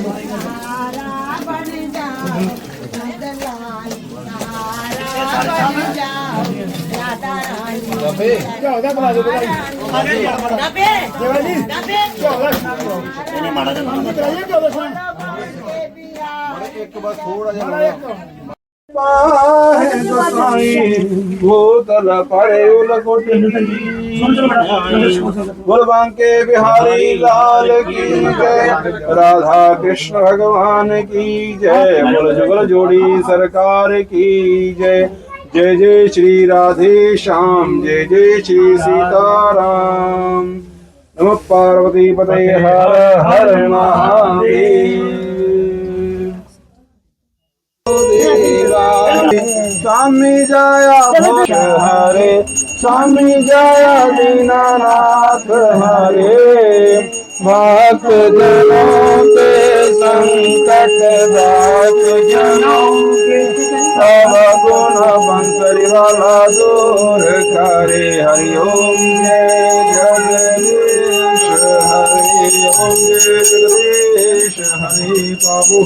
ਸਹਾਰਾ ਬਣ ਜਾਓ ਨੰਦਲਾਲ ਸਹਾਰਾ ਬਣ ਜਾਓ ਰਾਧਾ ਰਾਣੀ ਬਾਬੇ ਝਾਲ ਦਾ ਬਣਾ ਦੇ ਬਣਾ ਡੱਬੇ ਡੱਬੇ ਇਹਨੇ ਮਾੜਾ ਜਿਹਾ ਨਾਮ ਕਰਾਈਏ ਕਿ ਉਹਦਾ ਸੁਣ ਕੇ ਬਿਹਾਰ ਇੱਕ ਬਸ ਥੋੜਾ ਜਿਹਾ ਮਾੜਾ ਲਾਉਣਾ। ਇੱਕ ਪਾਹੇ ਦਸਾਈ ਬੋਤਲ ਪੜੇ ਉਲਕੋਟ बोल बांके बिहारी लाल की जय राधा कृष्ण भगवान की जय बोल जुगल जोड़ी सरकार की जय जय जय श्री राधे श्याम जय जय श्री सीताराम नम पार्वती पते हर हर महादेव स्वामी जया हरे स्वामी जया दीनानाथ हरे भक्त जनों के संकट भक्त जनों के सब गुण बंसरी वाला दूर करे हरि ओम जय जगदीश हरि ओम जय जगदीश हरि बाबू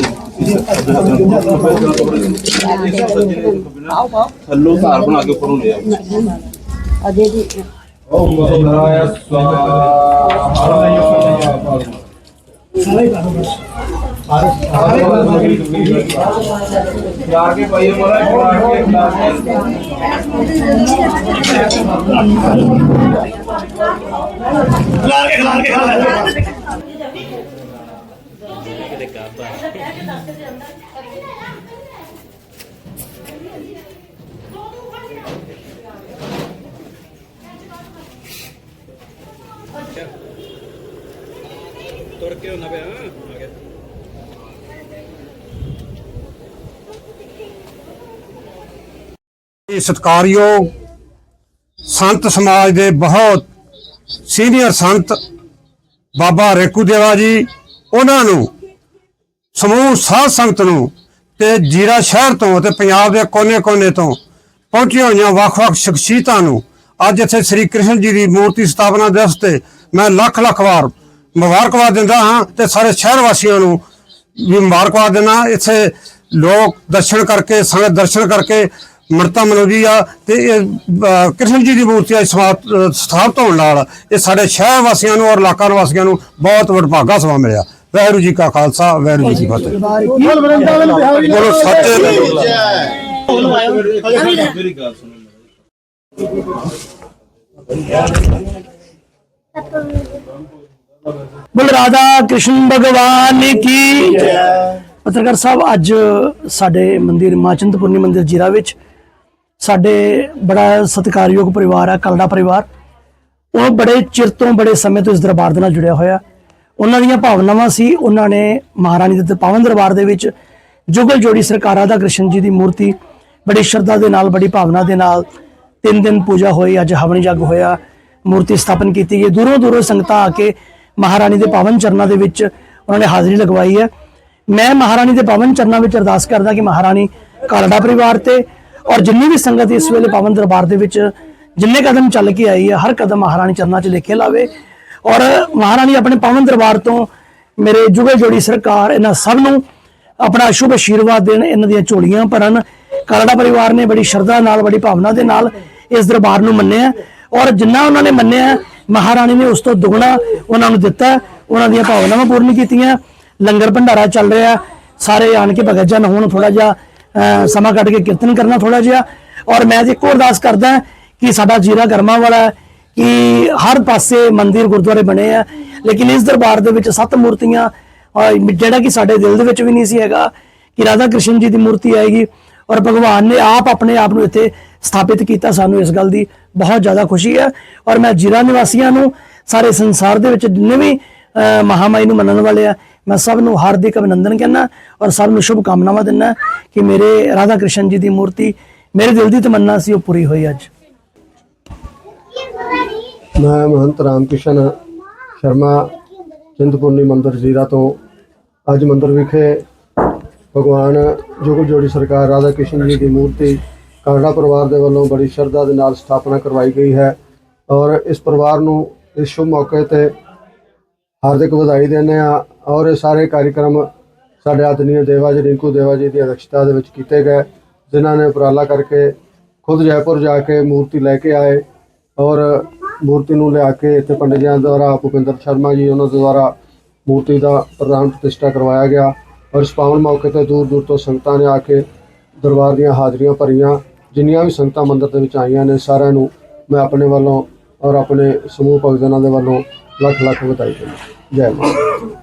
ਥੱਲੋਂ ਧਾਰ ਬਣਾ ਕੇ ਉੱਪਰੋਂ ਲੈ ਆਓ ਅਜੇ ਜੀ ਓਮ ਬੁਧਾయ ਸਵਾਹਾ ਯਾਰ ਕੇ ਭਾਈ ਮੋਰਾ ਯਾਰ ਕੇ ਕਲਾਸ ਇਹ ਸਤਕਾਰਯੋਗ ਸੰਤ ਸਮਾਜ ਦੇ ਬਹੁਤ ਸੀਨੀਅਰ ਸੰਤ ਬਾਬਾ ਰੇਕੂ ਦੇਵਾ ਜੀ ਉਹਨਾਂ ਨੂੰ ਸਮੂਹ ਸਾਧ ਸੰਗਤ ਨੂੰ ਤੇ ਜੀਰਾ ਸ਼ਹਿਰ ਤੋਂ ਤੇ ਪੰਜਾਬ ਦੇ ਕੋਨੇ-ਕੋਨੇ ਤੋਂ ਪਹੁੰਚੀਆਂ ਹੋਈਆਂ ਵੱਖ-ਵੱਖ ਸ਼ਖਸੀਅਤਾਂ ਨੂੰ ਅੱਜ ਇੱਥੇ ਸ੍ਰੀ ਕ੍ਰਿਸ਼ਨ ਜੀ ਦੀ ਮੂਰਤੀ ਸਥਾਪਨਾ ਦਿਵਸ ਤੇ ਮੈਂ ਲੱਖ-ਲੱਖ ਵਾਰ ਮੁਬਾਰਕਬਾਦ ਦਿੰਦਾ ਹਾਂ ਤੇ ਸਾਰੇ ਸ਼ਹਿਰ ਵਾਸੀਆਂ ਨੂੰ ਵੀ ਮੁਬਾਰਕਬਾਦ ਦਿੰਦਾ ਇੱਥੇ ਲੋਕ ਦਰਸ਼ਨ ਕਰਕੇ, ਸੰਗਤ ਦਰਸ਼ਨ ਕਰਕੇ ਮਰਤਾ ਮਨੋਜੀ ਆ ਤੇ ਇਹ ਕ੍ਰਿਸ਼ਨ ਜੀ ਦੀ ਮੂਰਤੀ ਅੱਜ ਸਮਾ- ਸਥਾਪਿਤ ਹੋਣ ਨਾਲ ਇਹ ਸਾਡੇ ਸ਼ਹਿਰ ਵਾਸੀਆਂ ਨੂੰ ਔਰ ਇਲਾਕਾ ਨਿਵਾਸੀਆਂ ਨੂੰ ਬਹੁਤ ਵਡਭਾਗਾ ਸਵਾ ਮਿਲਿਆ। ਵਾਹਿਗੁਰੂ ਜੀ ਕਾ ਖਾਲਸਾ, ਵਾਹਿਗੁਰੂ ਜੀ ਕੀ ਫਤਿਹ। ਬੋਲ ਬੋਲੋ ਸੱਚੇ ਮੇਰੀ ਗੱਲ ਸੁਣੋ ਬੋਲ, ਰਾਧਾ ਕ੍ਰਿਸ਼ਨ ਭਗਵਾਨ ਕੀ ਪੱਤਰਕਾਰ ਸਾਹਿਬ, ਅੱਜ ਸਾਡੇ ਮੰਦਿਰ ਮਾਚੰਦਪੁਰਨੀ ਮੰਦਿਰ ਜੀਰਾ ਵਿੱਚ ਸਾਡੇ ਬੜਾ ਸਤਿਕਾਰਯੋਗ ਪਰਿਵਾਰ ਆ, ਕਲੜਾ ਪਰਿਵਾਰ। ਉਹ ਬੜੇ ਚਿਰ ਤੋਂ, ਬੜੇ ਸਮੇਂ ਤੋਂ ਇਸ ਦਰਬਾਰ ਦੇ ਨਾਲ ਜੁੜਿਆ ਹੋਇਆ। ਉਹਨਾਂ ਦੀਆਂ ਭਾਵਨਾਵਾਂ ਸੀ। ਉਹਨਾਂ ਨੇ ਮਹਾਰਾਣੀ ਦੇ ਪਾਵਨ ਦਰਬਾਰ ਦੇ ਵਿੱਚ ਜੁਗਲ ਜੋੜੀ ਸਰਕਾਰਾਂ ਦਾ ਕ੍ਰਿਸ਼ਨ ਜੀ ਦੀ ਮੂਰਤੀ ਬੜੀ ਸ਼ਰਧਾ ਦੇ ਨਾਲ, ਬੜੀ ਭਾਵਨਾ ਦੇ ਨਾਲ ਤਿੰਨ ਦਿਨ ਪੂਜਾ ਹੋਈ, ਅੱਜ ਹਵਨ ਜਗ ਹੋਇਆ, ਮੂਰਤੀ ਸਥਾਪਨ ਕੀਤੀ ਗਈ। ਦੂਰੋਂ ਦੂਰੋਂ ਸੰਗਤਾਂ ਆ ਕੇ ਮਹਾਰਾਣੀ ਦੇ ਪਾਵਨ ਚਰਨਾਂ ਦੇ ਵਿੱਚ ਉਹਨਾਂ ਨੇ ਹਾਜ਼ਰੀ ਲਗਵਾਈ ਹੈ। ਮੈਂ ਮਹਾਰਾਣੀ ਦੇ ਪਾਵਨ ਚਰਨਾਂ ਵਿੱਚ ਅਰਦਾਸ ਕਰਦਾ ਕਿ ਮਹਾਰਾਣੀ ਕਾਲੜਾ ਪਰਿਵਾਰ ਤੇ ਔਰ ਜਿੰਨੀ ਵੀ ਸੰਗਤ ਇਸ ਵੇਲੇ ਪਾਵਨ ਦਰਬਾਰ ਦੇ ਵਿੱਚ ਜਿੰਨੇ ਕਦਮ ਚੱਲ ਕੇ ਆਈ ਹੈ, ਹਰ ਕਦਮ ਮਹਾਰਾਣੀ ਚਰਨਾਂ 'ਚ ਲਿਖੇ ਲਾਵੇ। ਔਰ ਮਹਾਰਾਣੀ ਆਪਣੇ ਪਾਵਨ ਦਰਬਾਰ ਤੋਂ ਮੇਰੇ ਜੁਗੇ ਜੋੜੀ ਸਰਕਾਰ ਇਹਨਾਂ ਸਭ ਨੂੰ ਆਪਣਾ ਸ਼ੁਭ ਆਸ਼ੀਰਵਾਦ ਦੇਣ ਇਹਨਾਂ ਦੀਆਂ ਝੋਲੀਆਂ ਭਰਨ। ਕਾਲੜਾ ਪਰਿਵਾਰ ਨੇ ਬੜੀ ਸ਼ਰਧਾ ਨਾਲ ਬੜੀ ਭਾਵਨਾ ਦੇ ਨਾਲ ਇਸ ਦਰਬਾਰ ਨੂੰ ਮੰਨਿਆ। ਔਰ ਜਿੰਨਾ ਉਹਨਾਂ ਨੇ ਮੰਨਿਆ ਮਹਾਰਾਣੀ ਨੇ ਉਸ ਤੋਂ ਦੁੱਗਣਾ ਉਹਨਾਂ ਨੂੰ ਦਿੱਤਾ। ਉਹਨਾਂ ਦੀਆਂ ਭਾਵਨਾਵਾਂ ਪੂਰਨ ਕੀਤੀਆਂ। ਲੰਗਰ ਭੰਡਾਰਾ ਚੱਲ ਰਿਹਾ। ਸਾਰੇ ਆਣ ਕੇ ਭਗਤ ਜਨ ਹੋਣ ਥੋੜਾ ਜਿਹਾ ਸਮਾਂ ਕੱਢ ਕੇ ਕੀਰਤਨ ਕਰਨਾ ਥੋੜਾ ਜਿਹਾ। ਔਰ ਮੈਂ ਇੱਕੋ ਅਰਦਾਸ ਕਰਦਾ ਕਿ ਸਾਡਾ ਜੀਰਾ ਗਰਮਾ ਵਾਲਾ ਹੈ, ਕਿ ਹਰ ਪਾਸੇ ਮੰਦਿਰ ਗੁਰਦੁਆਰੇ ਬਣੇ ਆ ਲੇਕਿਨ ਇਸ ਦਰਬਾਰ ਦੇ ਵਿੱਚ ਸੱਤ ਮੂਰਤੀਆਂ ਜਿਹੜਾ ਕਿ ਸਾਡੇ ਦਿਲ ਦੇ ਵਿੱਚ ਵੀ ਨਹੀਂ ਸੀ ਹੈਗਾ ਕਿ ਰਾਧਾ ਕ੍ਰਿਸ਼ਨ ਜੀ ਦੀ ਮੂਰਤੀ ਆਏਗੀ ਔਰ ਭਗਵਾਨ ਨੇ ਆਪ ਆਪਣੇ ਆਪ ਨੂੰ ਇੱਥੇ ਸਥਾਪਿਤ ਕੀਤਾ ਸਾਨੂੰ ਇਸ ਗੱਲ ਦੀ ਬਹੁਤ ਜ਼ਿਆਦਾ ਖੁਸ਼ੀ ਹੈ। ਔਰ ਮੈਂ ਜੀਰਾ ਨਿਵਾਸੀਆਂ ਨੂੰ ਸਾਰੇ ਸੰਸਾਰ ਦੇ ਵਿੱਚ ਜਿੰਨੇ ਵੀ ਅਹ, ਮਹਾਮਾਈ ਨੂੰ ਮੰਨਣ ਵਾਲੇ ਆ ਮੈਂ ਸਭ ਨੂੰ ਹਾਰਦਿਕ ਅਭਿਨੰਦਨ ਕਹਿੰਦਾ ਔਰ ਸਭ ਨੂੰ ਸ਼ੁਭ ਕਾਮਨਾਵਾਂ ਦਿੰਦਾ ਕਿ ਮੇਰੇ ਰਾਧਾ ਕ੍ਰਿਸ਼ਨ ਜੀ ਦੀ ਮੂਰਤੀ ਮੇਰੇ ਦਿਲ ਦੀ ਤਮੰਨਾ ਸੀ ਉਹ ਪੂਰੀ ਹੋਈ ਅੱਜ। ਮੈਂ ਮਹੰਤ ਰਾਮਕਿਸ਼ਨ ਸ਼ਰਮਾ ਚਿੰਤਪੁਰਨੀ ਮੰਦਰ ਜ਼ੀਰਾ ਤੋਂ। ਅੱਜ ਮੰਦਰ ਵਿਖੇ ਭਗਵਾਨ ਜੁਗਲ ਜੋੜੀ ਸਰਕਾਰ ਰਾਧਾ ਕ੍ਰਿਸ਼ਨ ਜੀ ਦੀ ਮੂਰਤੀ ਕਾਂਗੜਾ ਪਰਿਵਾਰ ਦੇ ਵੱਲੋਂ ਬੜੀ ਸ਼ਰਧਾ ਦੇ ਨਾਲ ਸਥਾਪਨਾ ਕਰਵਾਈ ਗਈ ਹੈ ਔਰ ਇਸ ਪਰਿਵਾਰ ਨੂੰ ਇਸ ਸ਼ੁਭ ਮੌਕੇ ਤੇ ਹਾਰਦਿਕ ਵਧਾਈ ਦਿੰਦੇ ਆ ਔਰ ਇਹ ਸਾਰੇ ਕਾਰਜਕ੍ਰਮ ਸਾਡੇ ਆਦਰਨੀय ਦੇਵਾ ਜੀ, ਰਿੰਕੂ ਦੇਵਾ ਜੀ ਦੀ ਅਧਿਕਸ਼ਤਾ ਦੇ ਵਿੱਚ ਕੀਤੇ ਗਏ, ਜਿਨ੍ਹਾਂ ਨੇ ਉਪਰਾਲਾ ਕਰਕੇ ਖੁਦ ਜੈਪੁਰ ਜਾ ਕੇ ਮੂਰਤੀ ਲੈ ਕੇ ਆਏ ਔਰ ਮੂਰਤੀ ਨੂੰ ਲਿਆ ਕੇ ਇੱਥੇ ਪੰਡਿਤ ਜੀ ਦੁਆਰਾ ਭੁਪਿੰਦਰ ਸ਼ਰਮਾ ਜੀ ਉਹਨਾਂ ਦੇ ਦੁਆਰਾ ਮੂਰਤੀ ਦਾ ਪ੍ਰਧਾਨ ਪ੍ਰਤਿਸ਼ਠਾ ਕਰਵਾਇਆ ਗਿਆ ਔਰ ਇਸ ਪਾਵਨ ਮੌਕੇ ਤੇ ਦੂਰ ਦੂਰ ਤੋਂ ਸੰਗਤਾਂ ਨੇ ਆ ਕੇ ਦਰਬਾਰ ਦੀਆਂ ਹਾਜ਼ਰੀਆਂ ਭਰੀਆਂ, ਜਿੰਨੀਆਂ ਵੀ ਸੰਗਤਾਂ ਮੰਦਰ ਦੇ ਵਿੱਚ ਆਈਆਂ ਨੇ ਸਾਰਿਆਂ ਨੂੰ ਮੈਂ ਆਪਣੇ ਵੱਲੋਂ ਔਰ ਆਪਣੇ ਸਮੂਹ ਭਗਤਾਂ ਦੇ ਵੱਲੋਂ ਲੱਖ ਲੱਖ ਵਧਾਈ ਦਿੰਦਾ। ਜੈ ਮਾਤਾ